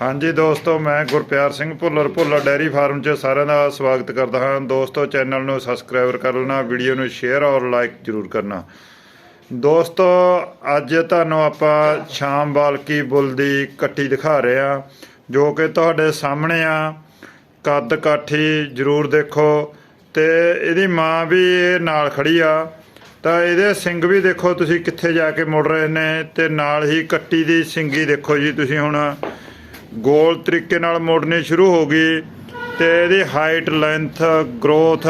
ਹਾਂਜੀ ਦੋਸਤੋ, ਮੈਂ ਗੁਰਪਿਆਰ ਸਿੰਘ ਭੁੱਲਰ ਭੁੱਲਰ ਡੈਰੀ ਫਾਰਮ 'ਚ ਸਾਰਿਆਂ ਦਾ ਸਵਾਗਤ ਕਰਦਾ ਹਾਂ। ਦੋਸਤੋ, ਚੈਨਲ ਨੂੰ ਸਬਸਕ੍ਰਾਈਬ ਕਰ ਲੈਣਾ, ਵੀਡੀਓ ਨੂੰ ਸ਼ੇਅਰ ਔਰ ਲਾਈਕ ਜ਼ਰੂਰ ਕਰਨਾ। ਦੋਸਤੋ, ਅੱਜ ਤੁਹਾਨੂੰ ਆਪਾਂ ਸ਼ਾਮ ਬਾਲਕੀ ਬੁੱਲ ਦੀ ਕੱਟੀ ਦਿਖਾ ਰਹੇ ਆ ਜੋ ਕਿ ਤੁਹਾਡੇ ਸਾਹਮਣੇ ਆ। ਕੱਦ ਕਾਠੀ ਜ਼ਰੂਰ ਦੇਖੋ ਤੇ ਇਹਦੀ ਮਾਂ ਵੀ ਇਹ ਨਾਲ ਖੜੀ ਆ। ਤਾਂ ਇਹਦੇ ਸਿੰਘ ਵੀ ਦੇਖੋ, ਤੁਸੀਂ ਕਿੱਥੇ ਜਾ ਕੇ ਮੁੜ ਰਹੇ ਨੇ ਤੇ ਨਾਲ ਹੀ ਕੱਟੀ ਦੀ ਸਿੰਗੀ ਦੇਖੋ ਜੀ, ਤੁਸੀਂ ਹੁਣ ਗੋਲ ਤਰੀਕੇ ਨਾਲ ਮੋੜਨੀ ਸ਼ੁਰੂ ਹੋ ਗਈ ਤੇ ਇਹਦੀ ਹਾਈਟ ਲੈਂਥ ਗਰੋਥ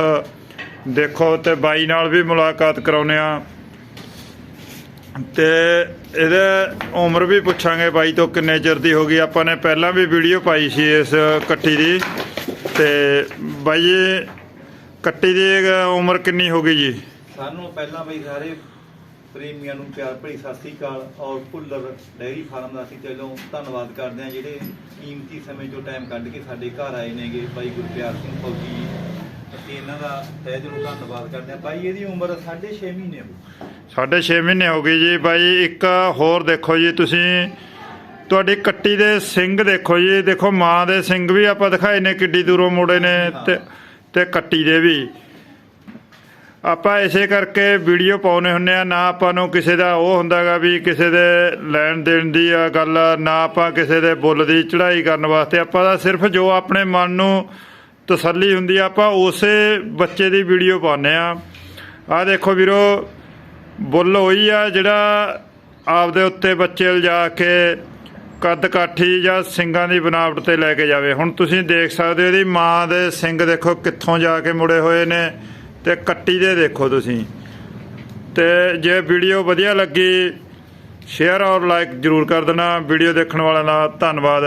ਦੇਖੋ ਤੇ ਬਾਈ ਨਾਲ ਵੀ ਮੁਲਾਕਾਤ ਕਰਾਉਨੇ ਆ ਤੇ ਇਹਦੇ ਉਮਰ ਵੀ ਪੁੱਛਾਂਗੇ ਬਾਈ ਤੋਂ ਕਿੰਨੇ ਚਿਰ ਦੀ ਹੋ ਗਈ। ਆਪਾਂ ਨੇ ਪਹਿਲਾਂ ਵੀ ਵੀਡੀਓ ਪਾਈ ਸੀ ਇਸ ਕੱਟੀ ਦੀ। ਤੇ ਬਾਈ ਜੀ, ਕੱਟੀ ਦੀ ਉਮਰ ਕਿੰਨੀ ਹੋ ਗਈ ਜੀ? ਸਾਨੂੰ ਪਹਿਲਾਂ ਬਈ ਸਾਰੇ ਪ੍ਰੇਮੀਆਂ ਨੂੰ ਪਿਆਰ ਭਰੀ ਸਤਿ ਸ੍ਰੀ ਅਕਾਲ ਔਰ ਭੁੱਲਰ ਡੈਰੀ ਫਾਰਮ ਦਾ ਅਸੀਂ ਚਲੋ ਧੰਨਵਾਦ ਕਰਦੇ ਹਾਂ ਜਿਹੜੇ ਕੀਮਤੀ ਸਮੇਂ ਚੋਂ ਟਾਈਮ ਕੱਢ ਕੇ ਸਾਡੇ ਘਰ ਆਏ ਨੇਗੇ ਬਾਈ ਗੁਰਪਿਆਰ ਸਿੰਘ ਫੌਜੀ ਜੀ। ਅਸੀਂ ਇਹਨਾਂ ਦਾ ਤਹਿ ਦਿਲੋਂ ਧੰਨਵਾਦ ਕਰਦੇ ਹਾਂ। ਬਾਈ ਇਹਦੀ ਉਮਰ 6.5 ਮਹੀਨੇ ਹੋ ਸਾਢੇ 6 ਮਹੀਨੇ ਹੋ ਗਏ ਜੀ। ਬਾਈ ਇੱਕ ਹੋਰ ਦੇਖੋ ਜੀ ਤੁਸੀਂ ਤੁਹਾਡੀ ਕੱਟੀ ਦੇ ਸਿੰਘ ਦੇਖੋ ਜੀ। ਦੇਖੋ ਮਾਂ ਦੇ ਸਿੰਘ ਵੀ ਆਪਾਂ ਦਿਖਾਏ ਨੇ ਕਿੱਡੀ ਦੂਰੋਂ ਮੋੜੇ ਨੇ ਤੇ ਤੇ ਕੱਟੀ ਦੇ ਵੀ। ਆਪਾਂ ਇਸੇ ਕਰਕੇ ਵੀਡੀਓ ਪਾਉਨੇ ਹੁੰਨੇ ਆ, ਨਾ ਆਪਾਂ ਨੂੰ ਕਿਸੇ ਦਾ ਉਹ ਹੁੰਦਾਗਾ ਵੀ ਕਿਸੇ ਦੇ ਲੈਣ ਦੇਣ ਦੀ ਆ ਗੱਲ, ਨਾ ਆਪਾਂ ਕਿਸੇ ਦੇ ਬੁੱਲ ਦੀ ਚੜ੍ਹਾਈ ਕਰਨ ਵਾਸਤੇ। ਆਪਾਂ ਦਾ ਸਿਰਫ ਜੋ ਆਪਣੇ ਮਨ ਨੂੰ ਤਸੱਲੀ ਹੁੰਦੀ ਆ, ਆਪਾਂ ਉਸੇ ਬੱਚੇ ਦੀ ਵੀਡੀਓ ਪਾਉਂਦੇ ਆ। ਆ ਦੇਖੋ ਵੀਰੋ, ਬੁੱਲ ਹੋਈ ਆ ਜਿਹੜਾ ਆਪਦੇ ਉੱਤੇ ਬੱਚੇ ਲਿਜਾ ਕੇ ਕੱਦ ਕਾਠੀ ਜਾਂ ਸਿੰਗਾਂ ਦੀ ਬਨਾਵਟ ਤੇ ਲੈ ਕੇ ਜਾਵੇ। ਹੁਣ ਤੁਸੀਂ ਦੇਖ ਸਕਦੇ ਹੋ ਇਹਦੀ ਮਾਂ ਦੇ ਸਿੰਘ ਦੇਖੋ ਕਿੱਥੋਂ ਜਾ ਕੇ ਮੁੜੇ ਹੋਏ ਨੇ। ਤੇ ਕੱਟੀ ਦੇ ਦੇਖੋ ਤੁਸੀਂ। ਤੇ ਜੇ ਵੀਡੀਓ ਵਧੀਆ ਲੱਗੀ ਸ਼ੇਅਰ ਔਰ ਲਾਈਕ ਜਰੂਰ ਕਰ ਦੇਣਾ। ਵੀਡੀਓ ਦੇਖਣ ਵਾਲਿਆਂ ਦਾ ਧੰਨਵਾਦ।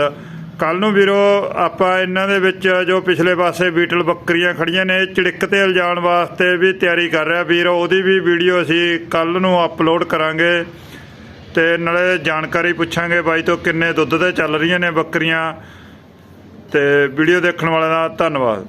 ਕੱਲ ਨੂੰ ਵੀਰੋ, ਆਪਾਂ ਇਹਨਾਂ ਦੇ ਵਿੱਚ ਜੋ ਪਿਛਲੇ ਪਾਸੇ ਬੀਟਲ ਬੱਕਰੀਆਂ ਖੜੀਆਂ ਨੇ ਚੜਿੱਕ ਤੇ ਲਿਜਾਣ ਵਾਸਤੇ ਵੀ ਤਿਆਰੀ ਕਰ ਰਿਹਾ ਵੀਰ। ਉਹਦੀ ਵੀ ਵੀਡੀਓ ਅਸੀਂ ਕੱਲ ਨੂੰ ਅਪਲੋਡ ਕਰਾਂਗੇ। ਤੇ ਨਾਲੇ ਜਾਣਕਾਰੀ ਪੁੱਛਾਂਗੇ ਬਾਈ ਤੋਂ ਕਿੰਨੇ ਦੁੱਧ ਤੇ ਚੱਲ ਰਹੀਆਂ ਨੇ ਬੱਕਰੀਆਂ। ਤੇ ਵੀਡੀਓ ਦੇਖਣ ਵਾਲਿਆਂ ਦਾ ਧੰਨਵਾਦ।